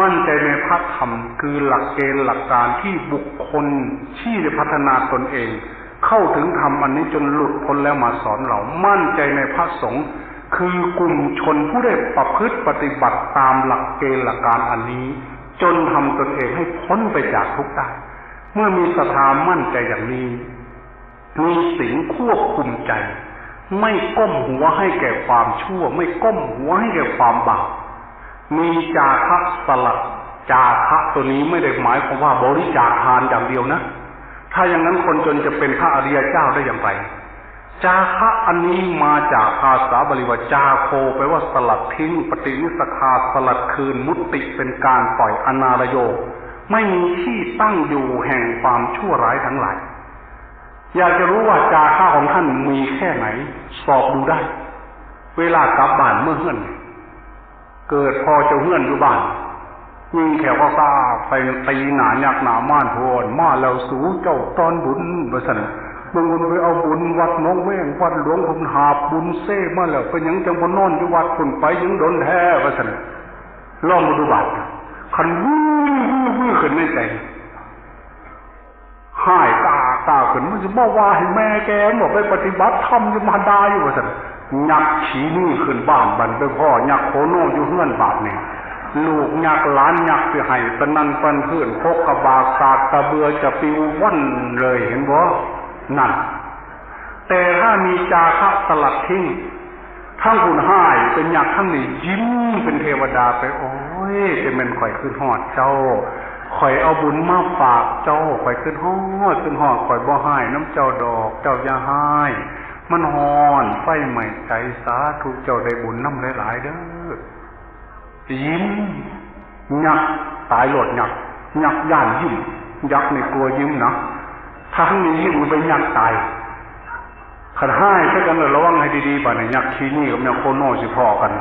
มั่นใจในพระธรรมคือหลักเกณฑ์หลักการที่บุคคลที่ได้พัฒนาตนเอง เข้าถึงธรรมอันนี้จนหลุดพ้นแล้วมาสอนเรา มั่นใจในพระสงฆ์คือกลุ่มชนผู้ได้ประพฤติปฏิบัติตามหลักเกณฑ์หลักการอันนี้ จนทำตนเองให้พ้นไปจากทุกข์ได้ เมื่อมีศรัทธามั่นใจอย่างนี้มีสิ่งควบคุมใจ ไม่ก้มหัวให้แก่ความชั่ว ไม่ก้มหัวให้แก่ความบาป มีจาคะสลัดจาคะตัวนี้ไม่ได้หมายความว่าบริจาคทานอย่างเดียวนะ ถ้าอย่างนั้นคนจนจะเป็นพระอริยเจ้าได้อย่างไรจาคะอันนี้มาจากภาษาบาลีว่าจาโคแปลว่าสลัดทิ้งปฏินิสคาสลัดคืนมุติเป็นการปล่อยอนารโย ไม่มีที่ตั้งอยู่แห่งความชั่วร้ายทั้งหลาย อยากจะรู้ว่าจาค่าของท่านมีแค่ไหน สอบดูได้ เวลากลับบ้านเมื่อเฮือน เกิดพอจะเฮื่อนอยู่บ้านยิงแขวก็ซาไปตีหนายักหนาม่านโทนมาแล้วสูเจ้าตอนบุญประสันบางคนไปเอาบุญวัดน้องแม่งวัดหลวงผมหาบบุญเซ่มาแล้วเป็นยังจังบนนอนอยู่วัดคุณไปยังโดนแท้ประสันลองมาดูบัตรขันวู้วู้วู้ขึ้นในใจหายตาตาขึ้นมันจะบอกว่าให้แม่แกบอกไปปฏิบัติธรรมจะมาดาอยู่ประสัน ยักฉีนี่ขึ้นบ้านบันไปพ่อยักโคโนอยู่เฮือนบาทเนี่ยลูกยักหลานยักไปให้ตะนันปันเพื่อนพกกระบาศาสตะเบือจะปิวว่อนเลยเห็นบ่นั่น แต่ถ้ามีจาคะสลัดทิ้งทั้งคุณห้ายเป็นยักษ์ทั้งนี้ยิ้มเป็นเทวดาไป โอ้ยจะเป็นข่อยขึ้นหอดเจ้าข่อยเอาบุญมาฝากเจ้าข่อยขึ้นหอดขึ้นหอดข่อยบ่ให้น้ำเจ้าดอก เจ้าอย่าให้ มันหอนไฟใหม่ใจสาธุเจ้าได้บุญน้ำหลายๆเด้อยิ้มหยักตายหลดหยักหยักย่านยิ้มยักในกลัวยิ้มนะทั้งนี้ยิ้มไปหยักตายขันให้ช่วยกันเลยระวังให้ดีๆบ่เนี่ยยักขี้นี่กับยักโคโน่สิพอกัน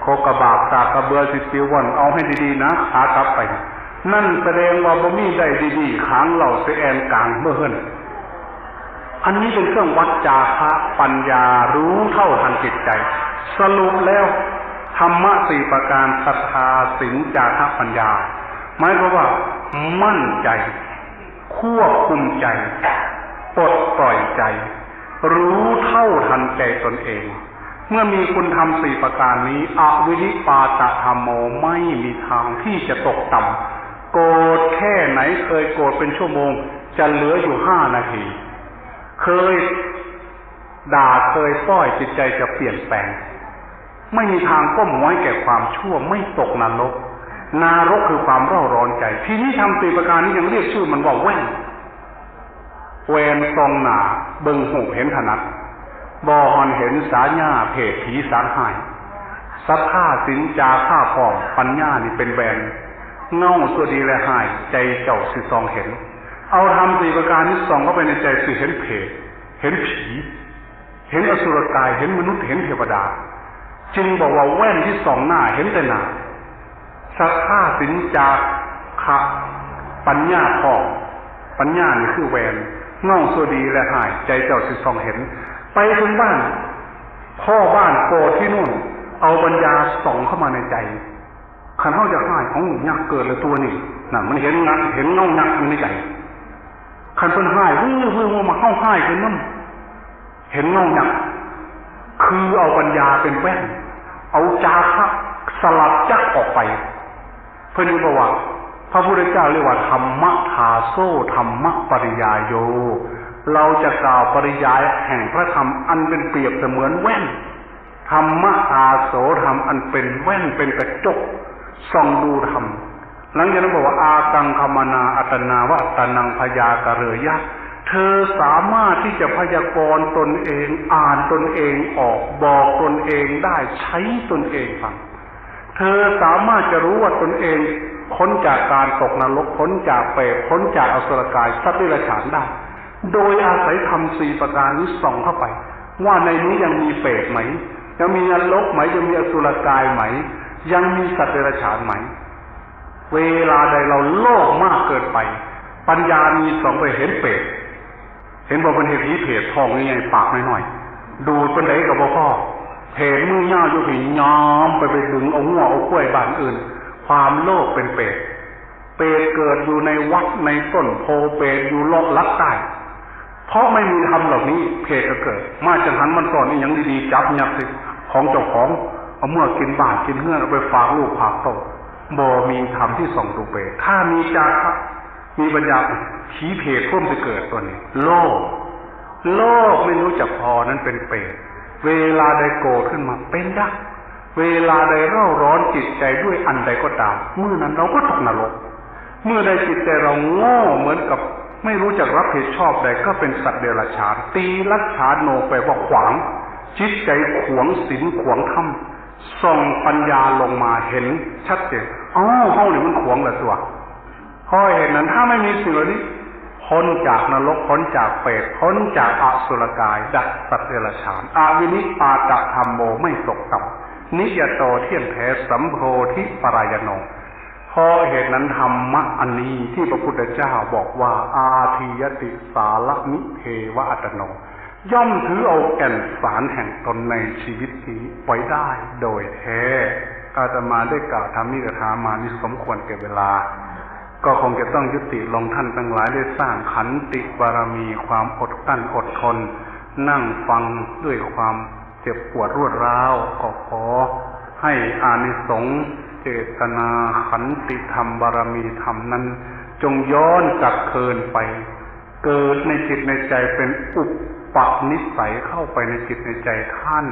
โคกระบาบตากระเบือสิปิววันเอาให้ดีๆนะขากลับไป นั่นแสดงว่าบ่มีได้ดีๆขางเหล่าเสแอนกลางเมื่อเฮิน อันนี้เป็นเครื่องวัดจาคะปัญญารู้เท่าทันจิตใจ สรุปแล้วธรรมะสี่ประการศรัทธาสิงจาคะปัญญา หมายความว่า มั่นใจ ควบคุมใจปลดปล่อยใจ รู้เท่าทันใจตนเอง เมื่อมีคุณธรรมสี่ประการนี้อวินิปาตธรรมโมไม่มีทางที่จะตกต่ำโกรธแค่ไหนเคยโกรธเป็นชั่วโมง จะเหลืออยู่ห้านาที เคยด่าเคยป้อยจิตใจจะเปลี่ยนแปลง ไม่มีทางก้มห้อยแก่ความชั่วไม่ตกนรกนรกคือความร่าร้อนใจ ทีนี้ทำตีประการนี้ยังเรียกชื่อมันว่าแว่นเวนตรงหนาเบิงหูเห็นถนัดบอหอนเห็นสาญาเพศผีสารหายสัทธาสินจาข้าพองปัญญานี่เป็นแบนเงาตัวดีและหาย ใจเจ้าสิซองเห็น เอาทำสี่ประการนี้ส่องเข้าไปในใจคือเห็นเพศเห็นผี เห็นอสุรกาย เห็นมนุษย์เห็นเทวดา จึงบอกว่าแว่นที่ส่องหน้าเห็นแต่หน้าสัทธาสินจาคะปัญญาพองปัญญานี่คือแวนน่องสวดีและหาย ใจเจ้าสิส่องเห็น ไปถึงบ้าน พ่อบ้านโกที่นู่น เอาปัญญาส่องเข้ามาในใจขันเท่าจะหายของยักษ์เกิดเลยตัวนี่น่ะ มันเห็นงักเห็นเงายักษ์ในใจ คันเพิ่นหายวิ่งวิ่งมาเข้าหายขึ้นนั่นเห็นเงาหนักคือเอาปัญญาเป็นแว่น เอาจาคะสลัดจักออกไป เพื่อนบอกว่าพระพุทธเจ้าเรียกว่าธรรมะทาโซธรรมะปริยายโย เราจะกล่าวปริยายแห่งพระธรรมอันเป็นเปรียบเสมือนแว่นธรรมะทาโสธรรมอันเป็นแว่นเป็นกระจกส่องดูธรรม หลังจากนั้นบอกว่าอากังคมนาอัตนาวะตนังพยากะเรยะเธอสามารถที่จะพยากรณ์ตนเองอ่านตนเองออกบอกตนเองได้ใช้ตนเองฟังเธอสามารถจะรู้ว่าตนเองพ้นจากการตกนรกพ้นจากเปรตพ้นจากอสุรกายสัตว์ดิรฉานได้ โดยอาศัยธรรมสี่ประการนี้ส่องเข้าไป ว่าในนี้ยังมีเปรตไหม ยังมีนรกไหมยังมีอสุรกายไหม ยังมีสัตว์เดรัจฉานไหม เวลาใดเราโลภมากเกินไป ปัญญามีสองไปเห็นเปรตเห็นบอกเป็นเหตุผีเพจทองนี่ไงปากหน่อยๆดูเป็นไดกับพ่อเพจมือย่าอยู่ผียอมไปไปดึงเอาหัวเอากล้วยบานอื่น ความโลภเป็นเปรตเปรตเกิดอยู่ในวัดในต้นโพเปรตอยู่โลกลักใต้เพราะไม่มีธรรมเหล่านี้เพศก็เกิด มาจังหันมันสอนอีหยังดีๆจับยักสิของเจ้าของเอาเมื่อกินบานกินเงื่อนเอาไปฝากลูกฝากโต บ่มีธรรมที่ส่องดูเปรตถ้ามีจาระมีปัญญาชี้เพศพ่วมจะเกิดตัวนี้ โลก โลกไม่รู้จักพอนั้นเป็นเปรตเวลาใดโกรธขึ้นมาเป็นยักษ์เวลาใดเร่าร้อนจิตใจด้วยอันใดก็ตามเมื่อนั้นเราก็ตกนรก เมื่อใดจิตใจเราโง่เหมือนกับไม่รู้จักรับผิดชอบใดก็เป็นสัตว์เดรัจฉานตีลักฉานโนไปว่าขวาง จิตใจขวงศีลขวงธรรมส่องปัญญาลงมาเห็นชัดเจน อ๋อเฮานี่มันขวงละตัวเพราะเหตุนั้นถ้าไม่มีสิ่งเหล่านี้พ้นจากนรกพ้นจากเปรตพ้นจากอสุรกาย ดักสัตว์เดรัจฉานอาวินิปาตะธรรมโมไม่ตกต่ำนิยโตเที่ยงแท้สัมโพธิปรายโนพราะเหตุนั้นธรรมะอันนี้ที่พระพุทธเจ้าบอกว่าอาทิยติสารนิเทวอัตโน ย่อมถือเอาแก่นสารแห่งตนในชีวิตนี้ไว้ได้โดยแท้อาตมาได้กล่าวทำนิกถามานี่สมควรแก่เวลา ก็คงจะต้องยุติลงท่านทั้งหลายได้สร้างขันติบารมีความอดกั้นอดทน นั่งฟังด้วยความเจ็บปวดรวดร้าวก็ขอให้อานิสงส์เจตนาขันติธรรมบารมีธรรมนั้น จงย้อนกลับคืนไป เกิดในจิตในใจเป็นอุป ปักนิสัยเข้าไปในจิตในใจท่าน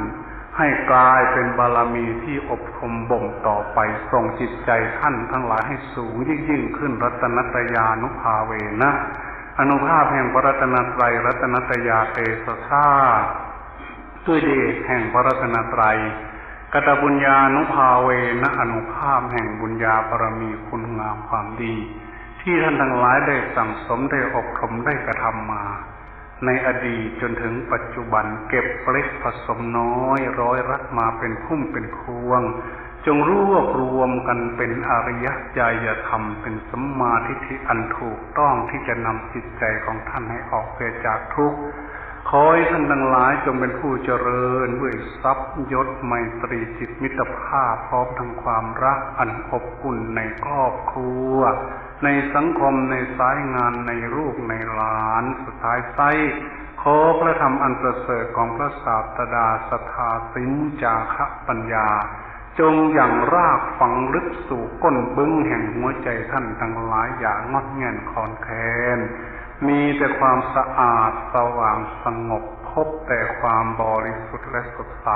ให้กลายเป็นบารมีที่อบรมบ่มต่อไปส่งจิตใจท่านทั้งหลายให้สูงยิ่งยิ่งขึ้นรัตนตยานุภาเวนะอนุภาพแห่งพระรัตนตรัยรัตนตยาเตสะชาด้วยเดชแห่งพระรัตนตรัยกตบุญญานุภาเวนะอนุภาพแห่งบุญญาบารมีคุณงามความดี ที่ท่านทั้งหลายได้สั่งสมได้อบรมได้กระทำมา ในอดีตจนถึงปัจจุบันเก็บเล็กผสมน้อย ร้อยรัดมาเป็นพุ่มเป็นพวง จงรวบรวมกันเป็นอริยญาณธรรม เป็นสัมมาทิฏฐิอันถูกต้องที่จะนำจิตใจของท่านให้ออกไปจากทุกข์ ขอให้ท่านทั้งหลายจงเป็นผู้เจริญด้วยทรัพย์ยศไมตรีจิตมิตรภาพพร้อมทั้งความรักอันอบอุ่นในครอบครัว ในสังคมในสายงานในรูปในหลานสุดท้ายไส้ขอพระธรรมอันประเสริฐของพระศาสดาสถาสินจาคะปัญญา จงอย่างรากฝังลึกสู่ก้นบึ้งแห่งหัวใจท่านทั้งหลายอย่างงดเงียนคอนแคน มีแต่ความสะอาดสว่างสงบพบแต่ความบริสุทธิ์และสดใส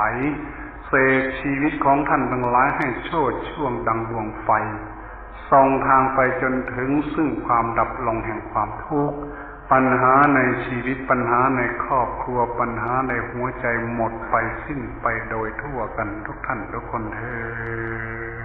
เสกชีวิตของท่านทั้งหลายให้โชดช่วงดังดวงไฟส่องทางไปจนถึงซึ่งความดับลงแห่งความทุกข์ปัญหาในชีวิตปัญหาในครอบครัวปัญหาในหัวใจหมดไปสิ้นไปโดยทั่วกันทุกท่านทุกคนเธอ